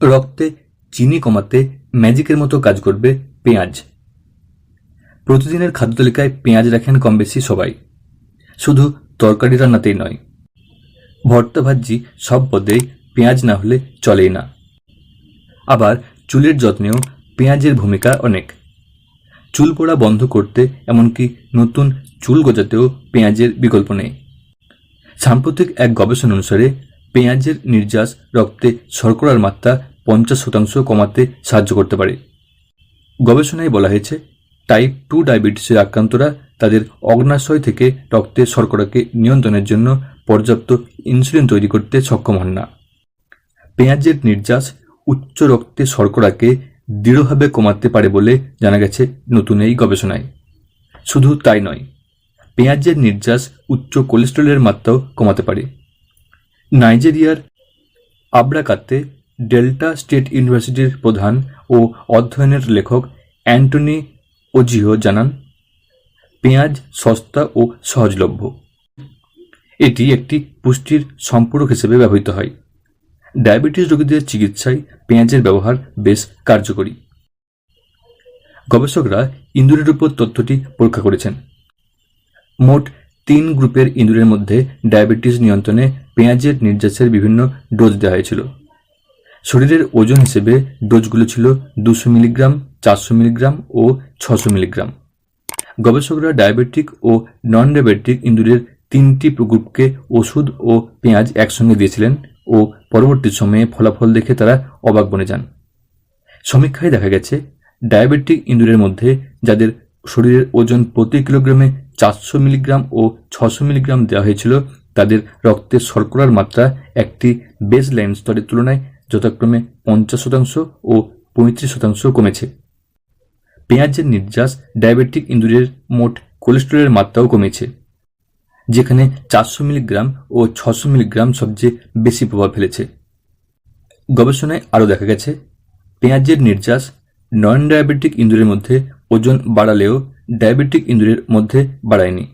রক্তে, চিনি কমাতে ম্যাজিকের মতো কাজ করবে পেঁয়াজ। প্রতিদিনের খাদ্য তালিকায় পেঁয়াজ রাখেন কম বেশি সবাই। শুধু তরকারি রান্নাতেই নয়। ভর্তা ভাজি সব পদেই পেঁয়াজ না হলে চলেই না। আবার চুলের যত্নেও পেঁয়াজের ভূমিকা অনেক। চুল পড়া বন্ধ করতে এমনকি নতুন চুল গজাতেও পেঁয়াজের বিকল্প নেই। সাম্প্রতিক এক গবেষণা অনুসারে পেঁয়াজের নির্যাস রক্তে শর্করার মাত্রা পঞ্চাশ শতাংশ কমাতে সাহায্য করতে পারে। গবেষণায় বলা হয়েছে টাইপ টু ডায়াবেটিসের আক্রান্তরা তাদের অগ্নাশয় থেকে রক্তে শর্করাকে নিয়ন্ত্রণের জন্য পর্যাপ্ত ইনসুলিন তৈরি করতে সক্ষম হন না। পেঁয়াজের নির্যাস উচ্চ রক্তে শর্করাকে দৃঢ়ভাবে কমাতে পারে বলে জানা গেছে নতুন এই গবেষণায়। শুধু তাই নয়, পেঁয়াজের নির্যাস উচ্চ কোলেস্টেরলের মাত্রাও কমাতে পারে। নাইজেরিয়ার আব্রাকাতে ডেল্টা স্টেট ইউনিভার্সিটির প্রধান ও অধ্যয়নের লেখক অ্যান্টনি ওজিও জানান, পেঁয়াজ, সস্তা ও সহজলভ্য। এটি একটি পুষ্টির সম্পূরক হিসেবে ব্যবহৃত হয়। ডায়াবেটিস রোগীদের চিকিৎসায় পেঁয়াজের ব্যবহার বেশ কার্যকরী। গবেষকরা ইঁদুরের উপর তথ্যটি পরীক্ষা করেছেন। মোট তিন গ্রুপের ইঁদুরের মধ্যে ডায়াবেটিস নিয়ন্ত্রণে পেঁয়াজের নির্যাসের বিভিন্ন ডোজ দেওয়া হয়েছিল। শরীরের ওজন হিসেবে ডোজগুলো ছিল দুশো মিলিগ্রাম, চারশো মিলিগ্রাম ও ছশো মিলিগ্রাম। গবেষকরা ডায়াবেটিক ও নন ডায়াবেটিক ইঁদুরের তিনটি গ্রুপকে ওষুধ ও পেঁয়াজ একসঙ্গে দিয়েছিলেন ও পরবর্তী সময়ে ফলাফল দেখে তারা অবাক বনে যান। সমীক্ষায় দেখা গেছে, ডায়াবেটিক ইঁদুরের মধ্যে যাদের শরীরের ওজন প্রতি কিলোগ্রামে চারশো মিলিগ্রাম ও ছশো মিলিগ্রাম দেওয়া হয়েছিল তাদের রক্তে শর্করার মাত্রা একটি বেস লাইন স্তরের তুলনায় যথাক্রমে পঞ্চাশ শতাংশ ও পঁয়ত্রিশ শতাংশ কমেছে। পেঁয়াজের নির্যাস ডায়াবেটিক ইঁদুরের মোট কোলেস্টেরলের মাত্রাও কমেছে, যেখানে চারশো মিলিগ্রাম ও ছশো মিলিগ্রাম সবচেয়ে বেশি প্রভাব ফেলেছে। গবেষণায় আরও দেখা গেছে, পেঁয়াজের নির্যাস নন ডায়াবেটিক ইঁদুরের মধ্যে ওজন বাড়ালেও ডায়াবেটিক ইঁদুরের মধ্যে বাড়ায়নি।